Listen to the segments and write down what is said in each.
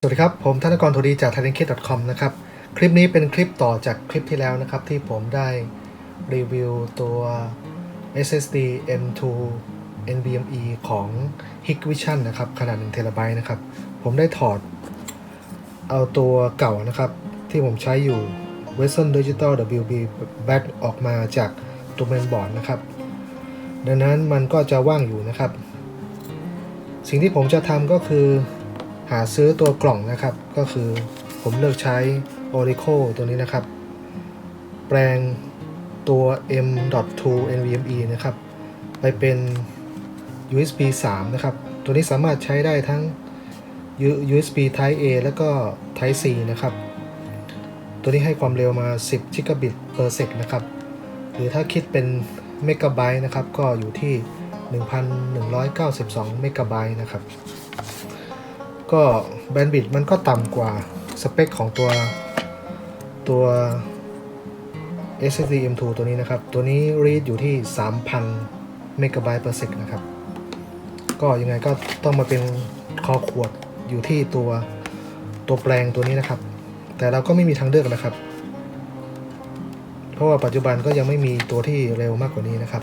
สวัสดีครับ ผมธนกรโทดีจาก t h a i l a n d k c o m นะครับ คลิปนี้เป็นคลิปต่อจากคลิปที่แล้วนะครับ ที่ผมได้รีวิวตัว SSD M2 NVMe ของ Hikvision นะครับ ขนาด1 t b นะครับ ผมได้ถอดเอาตัวเก่านะครับ ที่ผมใช้อยู่ Western Digital WB Back ออกมาจากตัวเมนบอร์ดนะครับ ดังนั้นมันก็จะว่างอยู่นะครับ สิ่งที่ผมจะทำก็คือ หาซื้อตัวกล่องนะครับ ก็คือผมเลือกใช้ Oracle ตัวนี้นะครับ แปลงตัว M.2 NVMe นะครับ ไปเป็น USB 3 นะครับ ตัวนี้สามารถใช้ได้ทั้ง USB Type A แล้วก็ Type C นะครับ ตัวนี้ให้ความเร็วมา 10 Gigabit per sec นะครับ หรือถ้าคิดเป็นเมกะไบต์นะครับ ก็อยู่ที่ 1,192 เมกะไบต์นะครับ ก็แบนด์บิดมันก็ต่ำกว่าสเปคของตัวตัว SSD M2 ตัวนี้นะครับ ตัวนี้ read อยู่ที่ 3,000เมกะไบต์ per sec นะครับ ก็ยังไงก็ต้องมาเป็นคอขวดอยู่ที่ตัวตัวแปลงตัวนี้นะครับ แต่เราก็ไม่มีทางเลือกนะครับ เพราะว่าปัจจุบันก็ยังไม่มีตัวที่เร็วมากกว่านี้นะครับ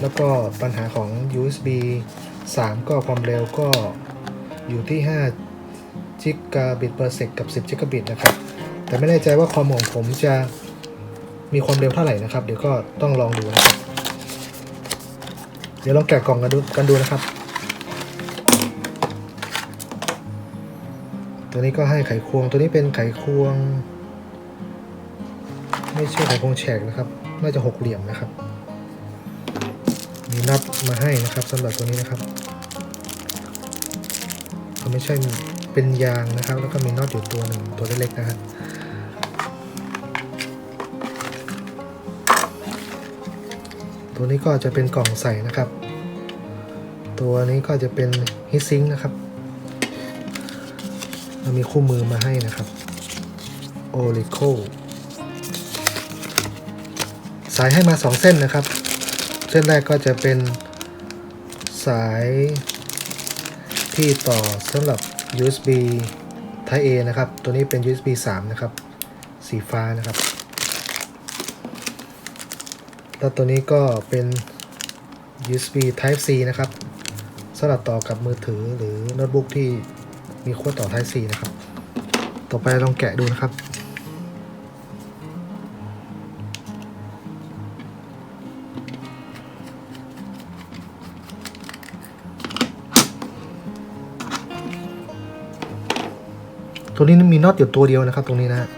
แล้วก็ปัญหาของ USB 3 ก็ความเร็วก็ อยู่ที่5 Gigabit per sec กับ 10 Gigabit นะครับ แต่ไม่แน่ใจว่าคอมของผมจะมีความเร็วเท่าไหร่นะครับ เดี๋ยวก็ต้องลองดูนะครับ เดี๋ยวลองแกะกล่องกันดูกันดูนะครับ ตัวนี้ก็ให้ไขควง ตัวนี้เป็นไขควง ไม่ใช่ไขควงแฉกนะครับ น่าจะหกเหลี่ยมนะครับ มีน็อตมาให้นะครับสำหรับตัวนี้นะครับ เขาไม่ใช่เป็นยางนะครับ แล้วก็มีน็อตอยู่ตัวหนึ่งตัวเล็กๆนะครับตัวนี้ก็จะเป็นกล่องใส่นะครับ ตัวนี้ก็จะเป็นฮิตซิงค์นะครับแล้วมีคู่มือมาให้นะครับโอริโคสายให้มา 2 เส้นนะครับ เส้นแรกก็จะเป็นสาย ที่ต่อสำหรับ USB Type A นะครับ ตัวนี้เป็น USB 3 นะครับ สีฟ้านะครับ แล้วตัวนี้ก็เป็น USB Type C นะครับสำหรับต่อกับมือถือหรือโน้ตบุ๊กที่มีขั้วต่อ Type C นะครับ ต่อไปลองแกะดูนะครับ ตัวนี้มีน็อตอยู่ตัวเดียวนะครับ ตรงนี้นะ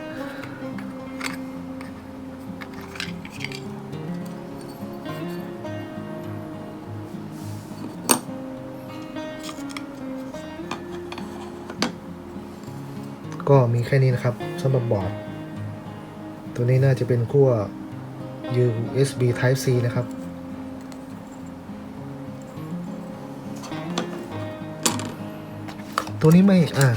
ก็มีแค่นี้นะครับสำหรับบอร์ด ตัวนี้น่าจะเป็นขั้ว USB Type C นะครับ ตัวนี้ไม่ อ่า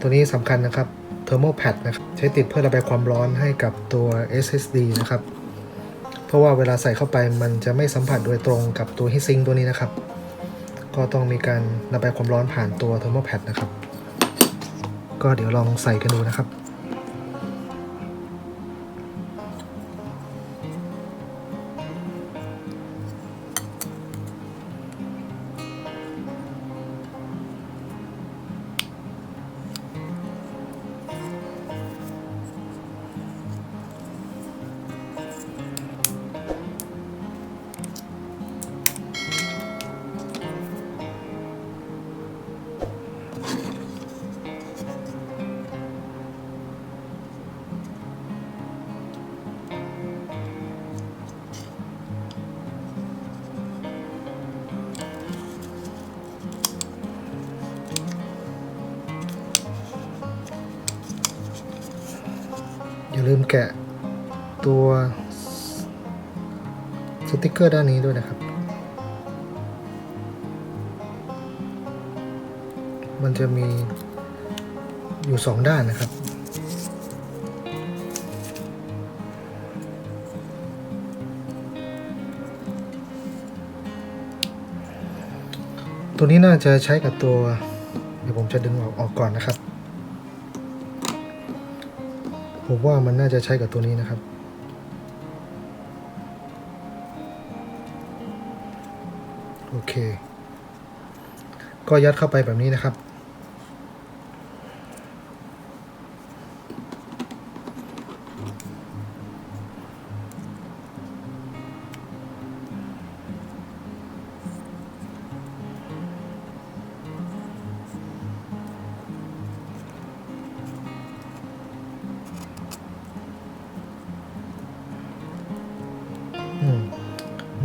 ตัวนี้สำคัญนะครับ Thermal Pad นะครับใช้ติดเพื่อระบายความร้อนให้กับตัว SSD นะครับ เพราะว่าเวลาใส่เข้าไปมันจะไม่สัมผัสโดยตรงกับตัว Heatsink ตัวนี้นะครับ ก็ต้องมีการระบายความร้อนผ่านตัว Thermal Pad นะครับ ก็เดี๋ยวลองใส่กันดูนะครับ อย่าลืมแกะตัวสติกเกอร์ด้านนี้ด้วยนะครับ มันจะมีอยู่สองด้านนะครับ ตัวนี้น่าจะใช้กับตัว เดี๋ยวผมจะดึงออกออกก่อนนะครับ ผมว่ามันน่าจะใช้กับตัวนี้นะครับ โอเค ก็ยัดเข้าไปแบบนี้นะครับ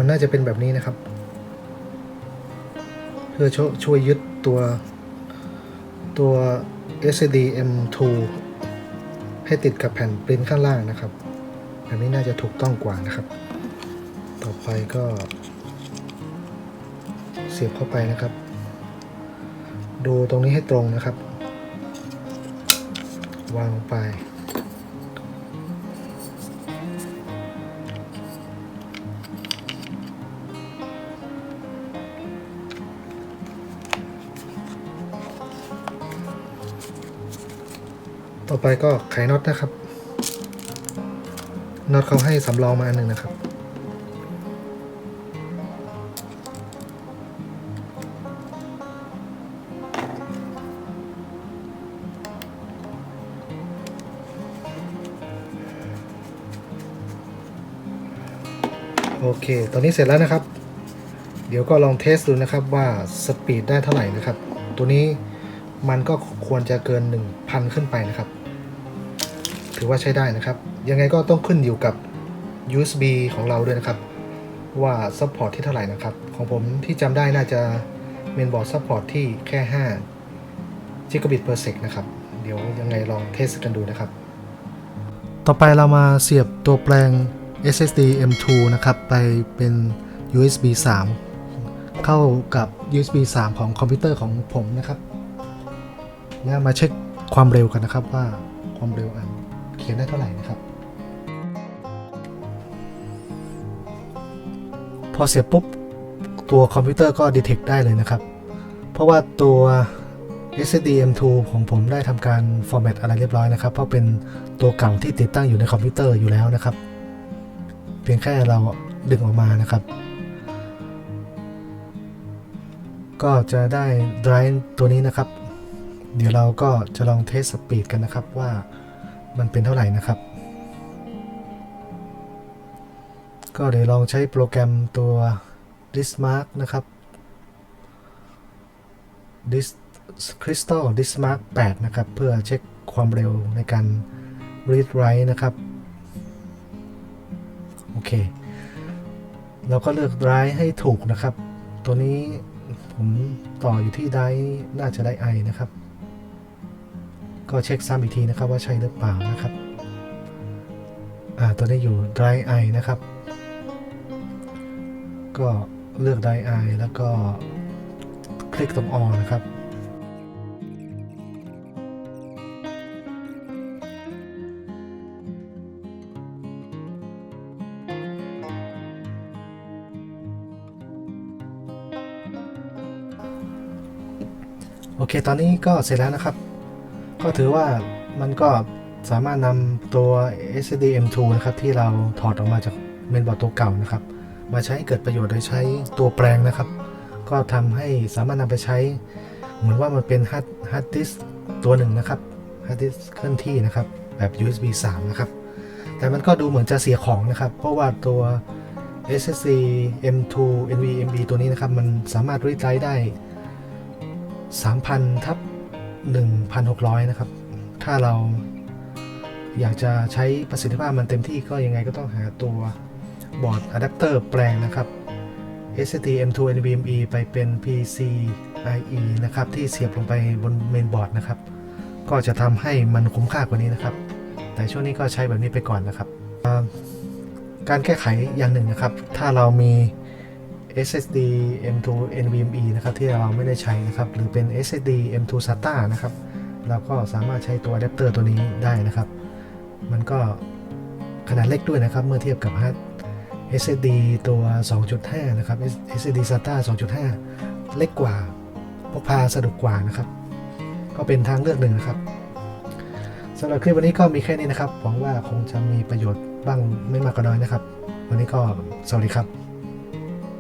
มันน่าจะเป็นแบบนี้นะครับ เพื่อช่วยช่วยยึดตัวตัว SSD M2 ให้ติดกับแผ่นปริ้นข้างล่างนะครับ แบบนี้น่าจะถูกต้องกว่านะครับ ต่อไปก็ เสียบเข้าไปนะครับ ดูตรงนี้ให้ตรงนะครับ วางลงไป ต่อไปก็ไขน็อตนะครับ น็อตเขาให้สำรองมาอันหนึ่งนะครับ โอเค ตอนนี้เสร็จแล้วนะครับ เดี๋ยวก็ลองเทสดูนะครับว่าสปีดได้เท่าไหร่นะครับ ตัวนี้มันก็ควรจะเกิน 1,000 ขึ้นไปนะครับ ถือว่าใช้ได้นะครับ ยังไงก็ต้องขึ้นอยู่กับ USB ของเราด้วยนะครับ ว่าซัพพอร์ตที่เท่าไหร่นะครับ ของผมที่จำได้น่าจะเมนบอร์ดซัพพอร์ตที่แค่5 Gigabit per sec นะครับ เดี๋ยวยังไงลองเทสกันดูนะครับ ต่อไปเรามาเสียบตัวแปลง SSD M2 นะครับ ไปเป็น USB 3 เข้ากับ USB 3 ของคอมพิวเตอร์ของผมนะครับ แล้วมาเช็คความเร็วกันนะครับว่าความเร็วอัน เขียนได้เท่าไหร่นะครับ พอเสียบปุ๊บ ตัวคอมพิวเตอร์ก็ detect ได้เลยนะครับ เพราะว่าตัว SSD M2 ของผมได้ทำการ format อะไรเรียบร้อยนะครับ เพราะเป็นตัวเก่าที่ติดตั้งอยู่ในคอมพิวเตอร์อยู่แล้วนะครับ เพียงแค่เราดึงออกมานะครับ ก็จะได้ drive ตัวนี้นะครับ เดี๋ยวเราก็จะลองเทสสปีดกันนะครับว่า มันเป็นเท่าไหร่นะครับ ก็เดี๋ยวลองใช้โปรแกรมตัว Dismark นะครับ Dis Crystal Dismark 8 นะครับ เพื่อเช็คความเร็วในการ read write นะครับ โอเค เราก็เลือก drive ให้ถูกนะครับ ตัวนี้ผมต่ออยู่ที่ไดน่าจะได้ i นะครับ ก็เช็คซ้ำอีกทีนะครับว่าใช่หรือเปล่านะครับอ่าตัวนี้อยู่ dry eye นะครับ ก็เลือก dry eye แล้วก็คลิกตรง on นะครับโอเค ตอนนี้ก็เสร็จแล้วนะครับ ก็ถือว่ามันก็สามารถนำตัว SSD M2 นะครับที่เราถอดออกมาจากเมนบอร์ดตัวเก่านะครับ มาใช้ให้เกิดประโยชน์โดยใช้ตัวแปลงนะครับ ก็ทำให้สามารถนำไปใช้ เหมือนว่ามันเป็นฮาร์ดฮาร์ดดิสตัวหนึ่งนะครับฮาร์ดดิสเคลื่อนที่นะครับแบบ USB 3 นะครับ แต่มันก็ดูเหมือนจะเสียของนะครับ เพราะว่าตัว SSD M2 NVMe ตัวนี้นะครับ มันสามารถรีดไ r ได้ 3,000 ทับ 1,600 นะครับ ถ้าเราอยากจะใช้ประสิทธิภาพมันเต็มที่ก็ยังไงก็ต้องหาตัวบอร์ดอะแดปเตอร์แปลงนะครับ SSD M2 NVMe ไปเป็น PCIe นะครับที่เสียบลงไปบนเมนบอร์ดนะครับ ก็จะทำให้มันคุ้มค่ากว่านี้นะครับ แต่ช่วงนี้ก็ใช้แบบนี้ไปก่อนนะครับ การแก้ไขอย่างหนึ่งนะครับ ถ้าเรามี SSD M2 NVMe นะครับที่เราไม่ได้ใช้นะครับหรือเป็น SSD M2 SATA นะครับเราก็สามารถใช้ตัวอะแดปเตอร์ตัวนี้ได้นะครับ มันก็ขนาดเล็กด้วยนะครับเมื่อเทียบกับ hard SSD ตัว 2.5 นะครับ SSD SATA 2.5 เล็กกว่าพกพาสะดวกกว่านะครับ ก็เป็นทางเลือกหนึ่งนะครับสำหรับคลิปวันนี้ก็มีแค่นี้นะครับหวังว่าคงจะมีประโยชน์บ้างไม่มากก็น้อยนะครับ วันนี้ก็สวัสดีครับ